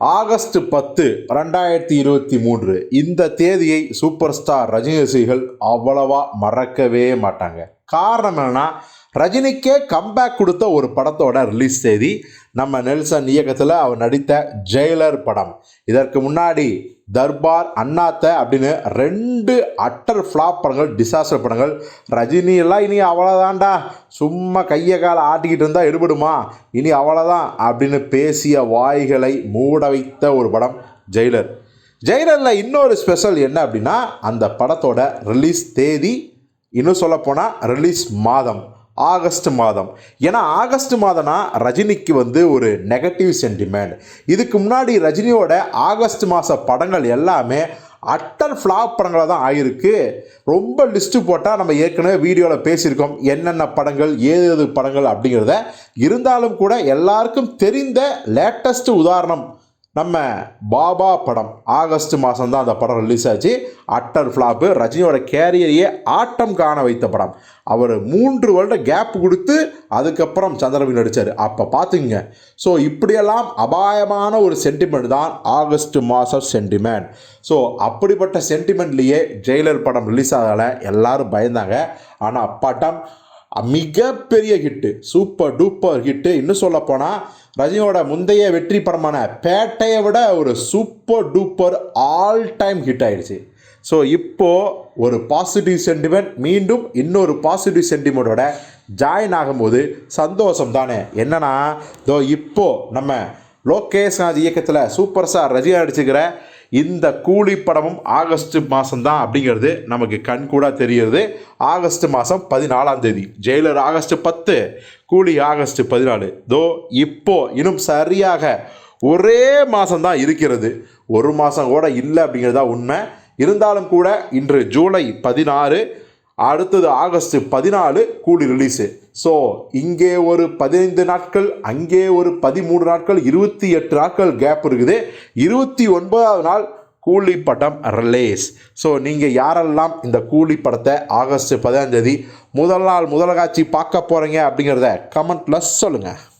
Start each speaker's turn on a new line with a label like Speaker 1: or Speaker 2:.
Speaker 1: August பத்து ரெண்டாயிரத்தி இருபத்தி மூன்று. இந்த தேதியை சூப்பர் ஸ்டார் ரஜினி ரசிகர்கள் அவ்வளவா மறக்கவே மாட்டாங்க. காரணம் என்னன்னா ரஜினிக்கே கம்பேக் கொடுத்த ஒரு படத்தோட ரிலீஸ் தேதி நம்ம நெல்சன் இயக்கத்தில் அவர் நடித்த ஜெயிலர் படம். இதற்கு முன்னாடி தர்பார் அண்ணாத்த அப்படின்னு ரெண்டு அட்டர் ஃப்ளாப் படங்கள் டிசாஸ்டர் படங்கள். ரஜினி எல்லாம் இனி அவ்வளோதான்டா சும்மா கையை காலை ஆட்டிக்கிட்டு இருந்தால் எடுபடுமா? இனி அவ்வளோதான் அப்படின்னு பேசிய வாய்களை மூட வைத்த ஒரு படம் ஜெயிலர் ஜெயிலரில் இன்னொரு ஸ்பெஷல் என்ன அப்படின்னா அந்த படத்தோட ரிலீஸ் தேதி இன்னும் சொல்லப்போனால் ரிலீஸ் மாதம். ஆகஸ்ட் மாதம். ஏன்னா ஆகஸ்ட் மாதம்னா ரஜினிக்கு வந்து ஒரு நெகட்டிவ் சென்டிமெண்ட் இதுக்கு முன்னாடி ரஜினியோட ஆகஸ்ட் மாத படங்கள் எல்லாமே அட்டர் ஃப்ளாப் படங்களாக தான் ஆகிருக்கு ரொம்ப லிஸ்ட்டு போட்டால் நம்ம ஏற்கனவே வீடியோவில் பேசியிருக்கோம். என்னென்ன படங்கள் ஏது ஏது படங்கள் அப்படிங்கிறத. இருந்தாலும் கூட எல்லாருக்கும் தெரிந்த லேட்டஸ்ட் உதாரணம் நம்ம பாபா படம் ஆகஸ்ட் மாதம் தான் அந்த படம் ரிலீஸ் ஆச்சு. அட்டர் ஃப்ளாப்பு ரஜினியோட கேரியரையே ஆட்டம் காண வைத்த படம். அவர் மூன்று வருட கேப் கொடுத்து அதுக்கப்புறம் சந்திரபின் நடித்தார் அப்போ பார்த்துங்க ஸோ இப்படியெல்லாம் அபாயமான ஒரு சென்டிமெண்ட் தான் ஆகஸ்ட் மாதம் சென்டிமெண்ட் ஸோ அப்படிப்பட்ட சென்டிமெண்ட்லேயே ஜெயிலர் படம் ரிலீஸ் ஆகலை. எல்லாரும் பயந்தாங்க. ஆனால் படம் மிகப்பெரிய ஹிட்டு சூப்பர் டூப்பர் ஹிட்டு இன்னும் சொல்லப்போனால் ரஜினியோட முந்தைய வெற்றி படமான பேட்டையை விட ஒரு super duper all time hit ஆயிடுச்சு. ஸோ இப்போது ஒரு பாசிட்டிவ் சென்டிமெண்ட் மீண்டும் இன்னொரு பாசிட்டிவ் சென்டிமெண்ட்டோட ஜாயின் ஆகும்போது சந்தோஷம் தானே. என்னன்னா இதோ இப்போது நம்ம லோகேஷ் ராஜ் இயக்கத்தில் சூப்பர் ஸ்டார் ரஜினி அடிச்சுக்கிற இந்த கூலி படமும் ஆகஸ்ட் மாதம் தான் அப்படிங்கிறது நமக்கு கண் கூட தெரிகிறது ஆகஸ்ட் மாதம் பதினாலாம் தேதி. ஜெயிலர் ஆகஸ்ட் பத்து கூலி ஆகஸ்ட் பதினாலு. தோ இப்போ இன்னும் சரியாக ஒரே மாதம்தான் இருக்கிறது. ஒரு மாதம் கூட இல்லை அப்படிங்கிறது தான் உண்மை. இருந்தாலும் கூட இன்று ஜூலை பதினாறு அடுத்தது ஆகஸ்ட் பதினாலு கூலி ரிலீஸு ஸோ இங்கே ஒரு பதினைந்து நாட்கள் அங்கே ஒரு பதிமூணு நாட்கள் இருபத்தி எட்டு நாட்கள் கேப் இருக்குது. இருபத்தி ஒன்பதாவது நாள் கூலி படம் ரிலீஸ் ஸோ நீங்கள் யாரெல்லாம் இந்த கூலி படத்தை ஆகஸ்ட் பதினஞ்சாம் முதல் நாள் முதல் காட்சி பார்க்க போகிறீங்க அப்படிங்கிறத கமெண்ட்டில் சொல்லுங்கள்